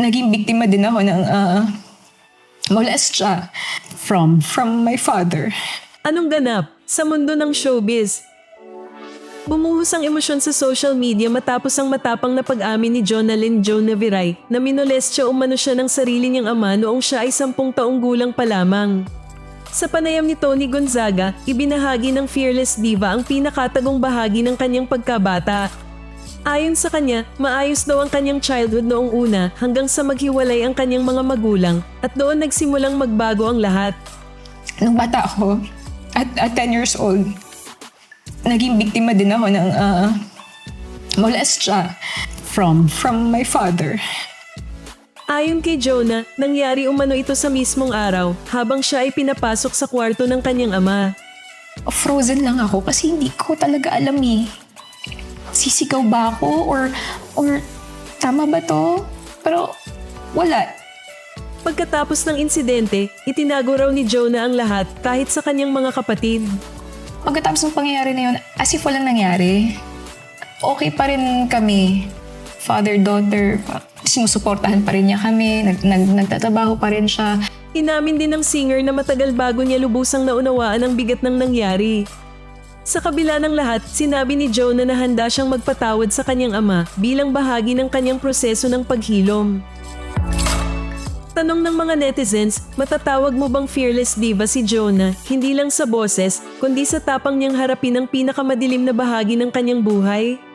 naging biktima din ako ng uh, molestya From? from my father. Anong ganap sa mundo ng showbiz? Bumuhos ang emosyon sa social media matapos ang matapang na pag-amin ni Jonalyn Jo Naviray na minolestya umano siya ng sarili niyang ama noong siya ay sampung taong gulang pa lamang. Sa panayam ni Tony Gonzaga, ibinahagi ng Fearless Diva ang pinakatagong bahagi ng kanyang pagkabata. Ayon sa kanya, maayos daw ang kanyang childhood noong una hanggang sa maghiwalay ang kanyang mga magulang at doon nagsimulang magbago ang lahat. Nung bata ako, at, at 10 years old, naging biktima din ako ng uh, molestya From? from my father. Ayon kay Jonah, nangyari umano ito sa mismong araw habang siya ay pinapasok sa kwarto ng kanyang ama. Frozen lang ako kasi hindi ko talaga alam eh. Sisigaw ba ako or, or tama ba to? Pero wala. Pagkatapos ng insidente, itinago raw ni Jonah ang lahat kahit sa kanyang mga kapatid. Pagkatapos ng pangyayari na yun, as if walang nangyari, okay pa rin kami. Father, daughter, pa- sinusuportahan pa rin niya kami, nag, nag, nagtatrabaho pa rin siya. Inamin din ng singer na matagal bago niya lubusang naunawaan ang bigat ng nangyari. Sa kabila ng lahat, sinabi ni Jonah na handa siyang magpatawad sa kanyang ama bilang bahagi ng kanyang proseso ng paghilom. Tanong ng mga netizens, matatawag mo bang fearless diva si Jonah hindi lang sa boses, kundi sa tapang niyang harapin ang pinakamadilim na bahagi ng kanyang buhay?